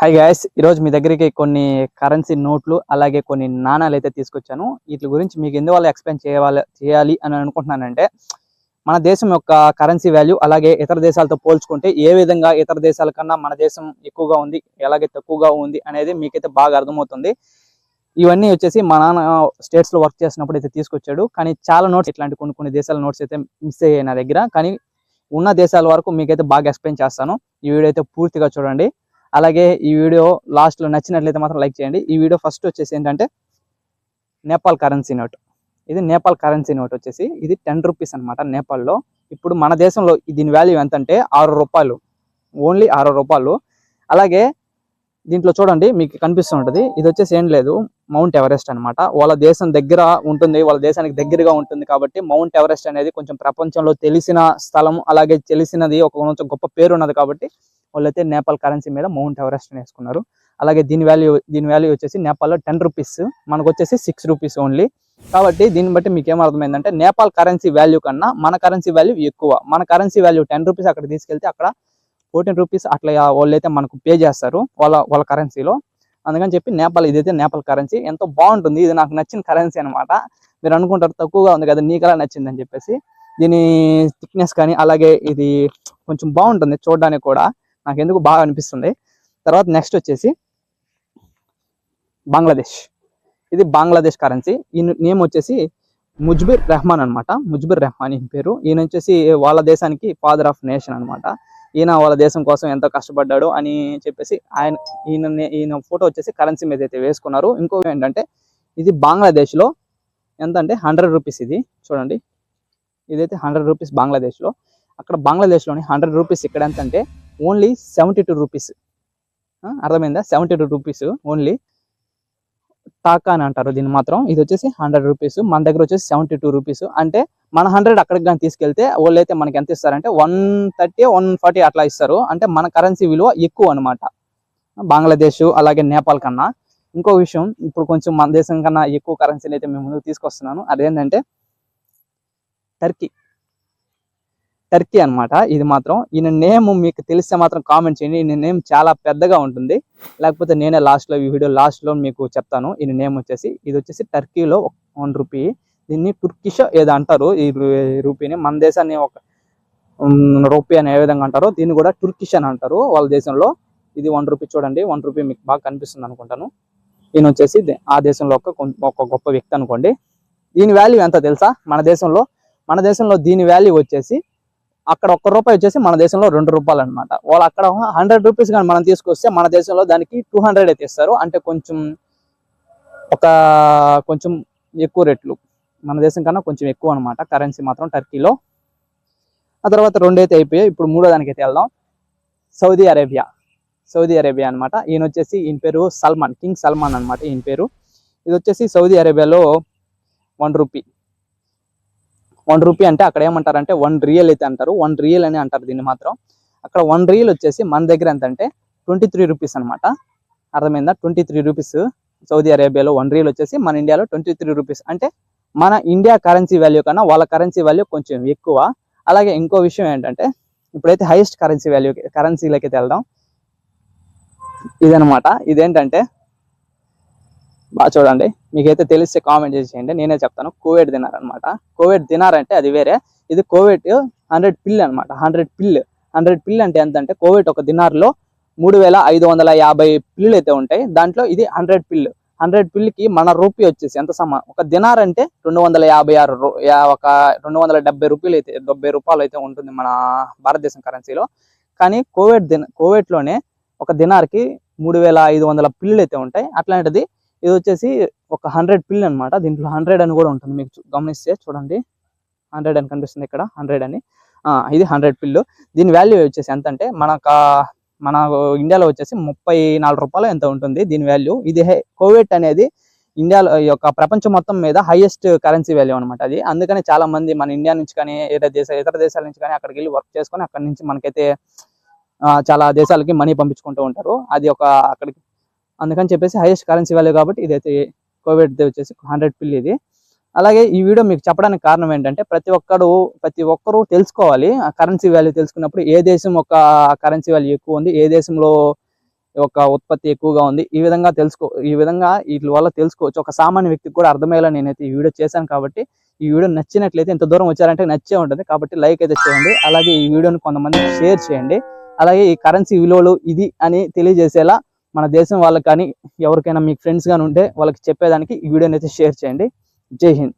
Hi guys ఈరోజు మీ దగ్గరికి కొన్ని కరెన్సీ నోట్లు అలాగే కొన్ని నాణాలు అయితే తీసుకొచ్చాను. వీటి గురించి మీకు ఎందువల్ల ఎక్స్ప్లెయిన్ చేయాలి చేయాలి అని అనుకుంటున్నానంటే మన దేశం యొక్క కరెన్సీ వాల్యూ అలాగే ఇతర దేశాలతో పోల్చుకుంటే ఏ విధంగా ఇతర దేశాల కన్నా మన దేశం ఎక్కువగా ఉంది ఎలాగే తక్కువగా ఉంది అనేది మీకైతే బాగా అర్థమవుతుంది. ఇవన్నీ వచ్చేసి మా నాన్న స్టేట్స్లో వర్క్ చేసినప్పుడు అయితే తీసుకొచ్చాడు. కానీ చాలా నోట్స్ ఇట్లాంటి కొన్ని కొన్ని దేశాల నోట్స్ అయితే మిస్ అయ్యాయి నా దగ్గర. కానీ ఉన్న దేశాల వరకు మీకైతే బాగా ఎక్స్ప్లెయిన్ చేస్తాను. ఈ వీడియో అయితే పూర్తిగా చూడండి. అలాగే ఈ వీడియో లాస్ట్లో నచ్చినట్లయితే మాత్రం లైక్ చేయండి. ఈ వీడియో ఫస్ట్ వచ్చేసి ఏంటంటే నేపాల్ కరెన్సీ నోట్ ఇది నేపాల్ కరెన్సీ నోట్ వచ్చేసి ఇది టెన్ రూపీస్ అనమాట నేపాల్లో ఇప్పుడు మన దేశంలో దీని వాల్యూ ఎంత అంటే ఆరు రూపాయలు. ఓన్లీ ఆరు రూపాయలు. అలాగే దీంట్లో చూడండి మీకు కనిపిస్తూ ఉంటుంది. ఇది వచ్చేసి ఏం లేదు మౌంట్ ఎవరెస్ట్ అన్నమాట. వాళ్ళ దేశం దగ్గర ఉంటుంది వాళ్ళ దేశానికి దగ్గరగా ఉంటుంది కాబట్టి మౌంట్ ఎవరెస్ట్ అనేది కొంచెం ప్రపంచంలో తెలిసిన స్థలం అలాగే తెలిసినది ఒక కొంచెం గొప్ప పేరు ఉన్నది కాబట్టి వాళ్ళైతే నేపాల్ కరెన్సీ మీద మౌంట్ ఎవరెస్ట్ అని వేసుకున్నారు. అలాగే దీని వాల్యూ దీని వాల్యూ వచ్చేసి నేపాల్లో టెన్ రూపీస్ మనకు వచ్చేసి సిక్స్ రూపీస్ ఓన్లీ కాబట్టి దీన్ని బట్టి మీకు ఏమర్థమైందంటే నేపాల్ కరెన్సీ వాల్యూ కన్నా మన కరెన్సీ వాల్యూ ఎక్కువ. మన కరెన్సీ వాల్యూ టెన్ రూపీస్ అక్కడ తీసుకెళ్తే అక్కడ ఫోర్టీన్ రూపీస్ అట్లా వాళ్ళైతే మనకు పే చేస్తారు వాళ్ళ వాళ్ళ కరెన్సీలో అందుకని చెప్పి నేపాల్ ఇదైతే నేపాల్ కరెన్సీ ఎంతో బాగుంటుంది. ఇది నాకు నచ్చిన కరెన్సీ అన్నమాట. మీరు అనుకుంటారు తక్కువగా ఉంది కదా నీకలా అలా నచ్చిందని చెప్పేసి. దీని థిక్నెస్ కానీ అలాగే ఇది కొంచెం బాగుంటుంది చూడడానికి కూడా. నాకు ఎందుకు బాగా అనిపిస్తుంది. తర్వాత నెక్స్ట్ వచ్చేసి బంగ్లాదేశ్. ఇది బంగ్లాదేశ్ కరెన్సీ ఈయన నేమ్ వచ్చేసి ముజ్బిర్ రెహమాన్ అన్నమాట. ముజ్బిర్ రెహమాన్ ఈయన పేరు. ఈయన వచ్చేసి వాళ్ళ దేశానికి ఫాదర్ ఆఫ్ నేషన్ అన్నమాట. ఈయన వాళ్ళ దేశం కోసం ఎంతో కష్టపడ్డాడు అని చెప్పేసి ఆయన ఈయన ఈయన ఫోటో వచ్చేసి కరెన్సీ మీద అయితే వేసుకున్నారు. ఇంకో ఏంటంటే ఇది బంగ్లాదేశ్లో ఎంత అంటే హండ్రెడ్ రూపీస్ ఇది. చూడండి. ఇదైతే హండ్రెడ్ రూపీస్ బంగ్లాదేశ్లో. అక్కడ బంగ్లాదేశ్లోని హండ్రెడ్ రూపీస్ ఇక్కడ ఎంత అంటే ఓన్లీ సెవెంటీ టూ రూపీస్ అర్థమైందా? Seventy two rupees only taka అని అంటారు దీన్ని మాత్రం. ఇది వచ్చేసి హండ్రెడ్ రూపీస్ మన దగ్గర వచ్చేసి సెవెంటీ టూ రూపీస్ అంటే మన హండ్రెడ్ అక్కడికి కానీ తీసుకెళ్తే వాళ్ళు అయితే మనకి ఎంత ఇస్తారంటే వన్ థర్టీ వన్ ఫార్టీ అట్లా ఇస్తారు. అంటే మన కరెన్సీ విలువ ఎక్కువ అనమాట బంగ్లాదేశ్ అలాగే నేపాల్ కన్నా. ఇంకో విషయం ఇప్పుడు కొంచెం మన దేశం కన్నా ఎక్కువ కరెన్సీని అయితే మేము ముందుకు తీసుకొస్తున్నాను. అదేంటంటే టర్కీ టర్కీ అన్నమాట. ఇది మాత్రం ఈయన నేమ్ మీకు తెలిస్తే మాత్రం కామెంట్ చేయండి. ఈయన నేమ్ చాలా పెద్దగా ఉంటుంది. లేకపోతే నేనే లాస్ట్లో ఈ వీడియో లాస్ట్లో మీకు చెప్తాను. ఈయన నేమ్ వచ్చేసి ఇది వచ్చేసి టర్కీలో వన్ రూపీ దీన్ని టుర్కిష్ ఏదో అంటారు? ఈ రూ- రూపీని మన దేశాన్ని ఒక రూపీ అని ఏ విధంగా అంటారో. దీన్ని కూడా టుర్కిష్ అని అంటారు వాళ్ళ దేశంలో. ఇది వన్ రూపీ చూడండి. వన్ రూపీ మీకు బాగా కనిపిస్తుంది అనుకుంటాను. ఈయన వచ్చేసి ఆ దేశంలో ఒక ఒక గొప్ప వ్యక్తి అనుకోండి. దీని వాల్యూ ఎంత తెలుసా? మన దేశంలో మన దేశంలో దీని వాల్యూ వచ్చేసి అక్కడ ఒక్క రూపాయి వచ్చేసి మన దేశంలో రెండు రూపాయలు అనమాట వాళ్ళు అక్కడ హండ్రెడ్ రూపీస్ కానీ మనం తీసుకొస్తే మన దేశంలో దానికి టూ హండ్రెడ్ అయితే ఇస్తారు అంటే కొంచెం ఒక కొంచెం ఎక్కువ రేట్లు. మన దేశం కన్నా కొంచెం ఎక్కువ అనమాట కరెన్సీ మాత్రం టర్కీలో ఆ తర్వాత రెండైతే అయిపోయాయి. ఇప్పుడు మూడో దానికి అయితే వెళ్దాం. సౌదీ అరేబియా సౌదీ అరేబియా అన్నమాట. ఈయన వచ్చేసి ఈయన పేరు సల్మాన్ కింగ్ సల్మాన్ అన్నమాట ఈయన పేరు. ఇది వచ్చేసి సౌదీ అరేబియాలో వన్ రూపీ వన్ రూపీ అంటే అక్కడ ఏమంటారంటే వన్ రియల్ అయితే అంటారు. వన్ రియల్ అని అంటారు దీన్ని మాత్రం. అక్కడ వన్ రియల్ వచ్చేసి మన దగ్గర ఎంత అంటే ట్వంటీ త్రీ రూపీస్ అనమాట అర్థమైందా? ట్వంటీ త్రీ రూపీస్ సౌదీ అరేబియాలో వన్ రియల్ వచ్చేసి మన ఇండియాలో ట్వంటీ త్రీ రూపీస్. అంటే మన ఇండియా కరెన్సీ వాల్యూ కన్నా వాళ్ళ కరెన్సీ వాల్యూ కొంచెం ఎక్కువ. అలాగే ఇంకో విషయం ఏంటంటే ఇప్పుడైతే హైయెస్ట్ కరెన్సీ వాల్యూ కరెన్సీలకి వెళ్దాం. ఇదనమాట ఇదేంటంటే బాగా చూడండి మీకైతే తెలిస్తే కామెంట్ చేసేయండి నేనే చెప్తాను. కోవిడ్ దినార్ అనమాట కోవిడ్ దినార్ అంటే అది వేరే. ఇది కోవిడ్ హండ్రెడ్ పిల్ అనమాట హండ్రెడ్ పిల్ హండ్రెడ్ పిల్ అంటే ఎంత అంటే కోవిడ్ ఒక దినార్లో మూడు వేల ఐదు వందల యాభై పిల్లులు అయితే ఉంటాయి. దాంట్లో ఇది హండ్రెడ్ పిల్ హండ్రెడ్ పిల్కి మన రూపీ వచ్చేసి ఎంత సమా ఒక దినార్ అంటే రెండు వందల యాభై ఆరు రూ- యా- ఒక రెండు వందల డెబ్బై రూపాయలు అయితే డెబ్బై రూపాయలు అయితే ఉంటుంది మన భారతదేశం కరెన్సీలో కానీ కోవిడ్ దిన కోవిడ్లోనే ఒక దినార్కి మూడు వేల ఐదు వందల పిల్లులు అయితే ఉంటాయి. అట్లాంటిది ఇది వచ్చేసి ఒక హండ్రెడ్ పిల్ అన్నమాట. దీంట్లో హండ్రెడ్ అని కూడా ఉంటుంది. మీకు గమనిస్తే చూడండి. హండ్రెడ్ అని కనిపిస్తుంది ఇక్కడ. హండ్రెడ్ అని. ఆ, ఇది హండ్రెడ్ పిల్లు దీని వాల్యూ వచ్చేసి ఎంత అంటే మనకు మన ఇండియాలో వచ్చేసి ముప్పై నాలుగు రూపాయలు ఎంత ఉంటుంది దీని వాల్యూ. ఇది కోవిడ్ అనేది ఇండియాలో ఈ యొక్క ప్రపంచం మొత్తం మీద హైయెస్ట్ కరెన్సీ వాల్యూ అనమాట అది. అందుకని చాలా మంది మన ఇండియా నుంచి కానీ ఇతర దేశ ఇతర దేశాల నుంచి కానీ అక్కడికి వెళ్ళి వర్క్ చేసుకొని అక్కడి నుంచి మనకైతే చాలా దేశాలకి మనీ పంపించుకుంటూ ఉంటారు. అది ఒక అక్కడికి అందుకని చెప్పేసి హైయెస్ట్ కరెన్సీ వాల్యూ కాబట్టి ఇదైతే కోవిడ్ వచ్చేసి హండ్రెడ్ పిల్ ఇది. అలాగే ఈ వీడియో మీకు చెప్పడానికి కారణం ఏంటంటే ప్రతి ఒక్కరు ప్రతి ఒక్కరూ తెలుసుకోవాలి. ఆ కరెన్సీ వాల్యూ తెలుసుకున్నప్పుడు ఏ దేశం ఒక కరెన్సీ వాల్యూ ఎక్కువ ఉంది ఏ దేశంలో ఒక ఉత్పత్తి ఎక్కువగా ఉంది ఈ విధంగా తెలుసుకో ఈ విధంగా వీటి వల్ల తెలుసుకోవచ్చు. ఒక సామాన్య వ్యక్తికి కూడా అర్థమయ్యేలా నేనైతే ఈ వీడియో చేశాను కాబట్టి ఈ వీడియో నచ్చినట్లయితే ఇంత దూరం వచ్చారంటే నచ్చే ఉంటుంది. కాబట్టి లైక్ అయితే చేయండి. అలాగే ఈ వీడియోని కొంతమంది షేర్ చేయండి. అలాగే ఈ కరెన్సీ విలువలు ఇది అని తెలియజేసేలా మన దేశం వాళ్ళకి కానీ ఎవరికైనా మీకు ఫ్రెండ్స్ కానీ ఉంటే వాళ్ళకి చెప్పేదానికి ఈ వీడియోని అయితే షేర్ చేయండి. జై హింద్.